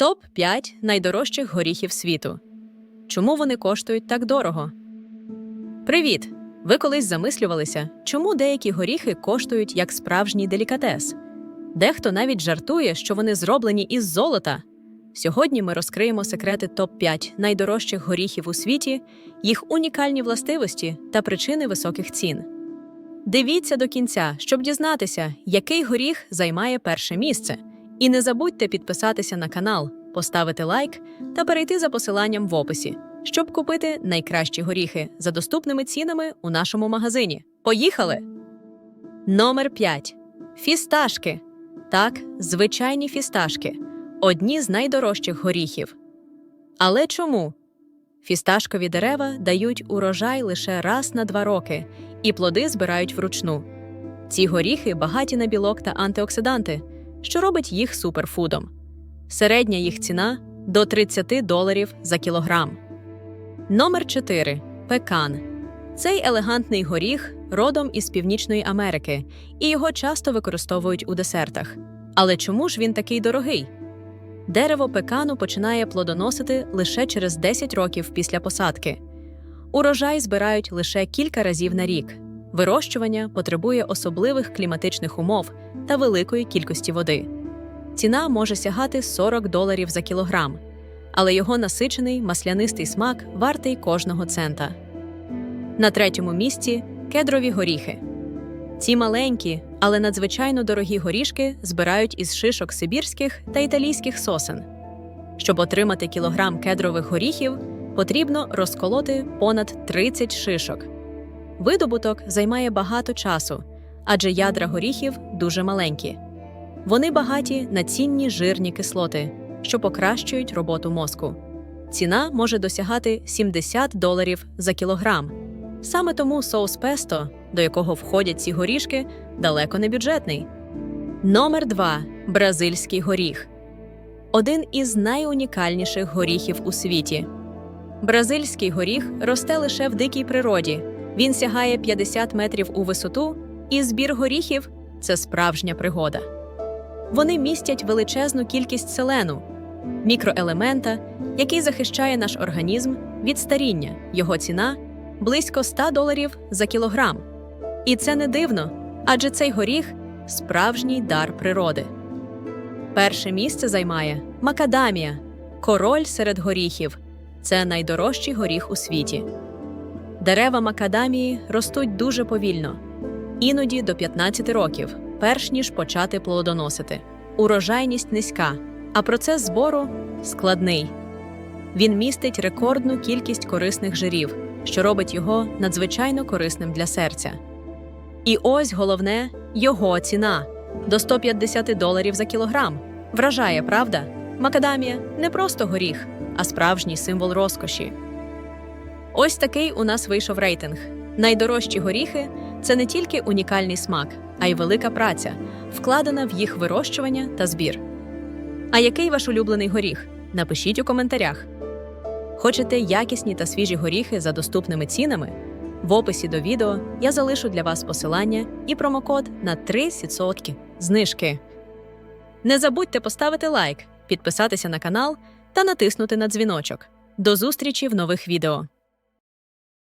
Топ 5 найдорожчих горіхів світу. Чому вони коштують так дорого? Привіт! Ви колись замислювалися, чому деякі горіхи коштують як справжній делікатес? Дехто навіть жартує, що вони зроблені із золота. Сьогодні ми розкриємо секрети топ 5 найдорожчих горіхів у світі, їх унікальні властивості та причини високих цін. Дивіться до кінця, щоб дізнатися, який горіх займає перше місце. І не забудьте підписатися на канал, поставити лайк та перейти за посиланням в описі, щоб купити найкращі горіхи за доступними цінами у нашому магазині. Поїхали! Номер 5. Фісташки. Так, звичайні фісташки одні з найдорожчих горіхів. Але чому? Фісташкові дерева дають урожай лише раз на два роки, і плоди збирають вручну. Ці горіхи багаті на білок та антиоксиданти, що робить їх суперфудом. Середня їх ціна до 30 доларів за кілограм. Номер 4. Пекан. Цей елегантний горіх родом із Північної Америки, і його часто використовують у десертах. Але чому ж він такий дорогий? Дерево пекану починає плодоносити лише через 10 років після посадки. Урожай збирають лише кілька разів на рік. Вирощування потребує особливих кліматичних умов та великої кількості води. Ціна може сягати 40 доларів за кілограм, але його насичений маслянистий смак вартий кожного цента. На третьому місці кедрові горіхи. Ці маленькі, але надзвичайно дорогі горішки збирають із шишок сибірських та італійських сосен. Щоб отримати кілограм кедрових горіхів, потрібно розколоти понад 30 шишок. Видобуток займає багато часу, адже ядра горіхів дуже маленькі. Вони багаті на цінні жирні кислоти, що покращують роботу мозку. Ціна може досягати 70 доларів за кілограм. Саме тому соус песто, до якого входять ці горішки, далеко не бюджетний. Номер 2. Бразильський горіх. Один із найунікальніших горіхів у світі. Бразильський горіх росте лише в дикій природі. Він сягає 50 метрів у висоту, і збір горіхів це справжня пригода. Вони містять величезну кількість селену, мікроелемента, який захищає наш організм від старіння. Його ціна близько 100 доларів за кілограм. І це не дивно, адже цей горіх справжній дар природи. Перше місце займає макадамія, король серед горіхів. Це найдорожчий горіх у світі. Дерева макадамії ростуть дуже повільно, іноді до 15 років, перш ніж почати плодоносити. Урожайність низька, а процес збору складний. Він містить рекордну кількість корисних жирів, що робить його надзвичайно корисним для серця. І ось головне його ціна до 150 доларів за кілограм. Вражає, правда? Макадамія не просто горіх, а справжній символ розкоші. Ось такий у нас вийшов рейтинг. Найдорожчі горіхи це не тільки унікальний смак, а й велика праця, вкладена в їх вирощування та збір. А який ваш улюблений горіх? Напишіть у коментарях. Хочете якісні та свіжі горіхи за доступними цінами? В описі до відео я залишу для вас посилання і промокод на 3% знижки. Не забудьте поставити лайк, підписатися на канал та натиснути на дзвіночок. До зустрічі в нових відео!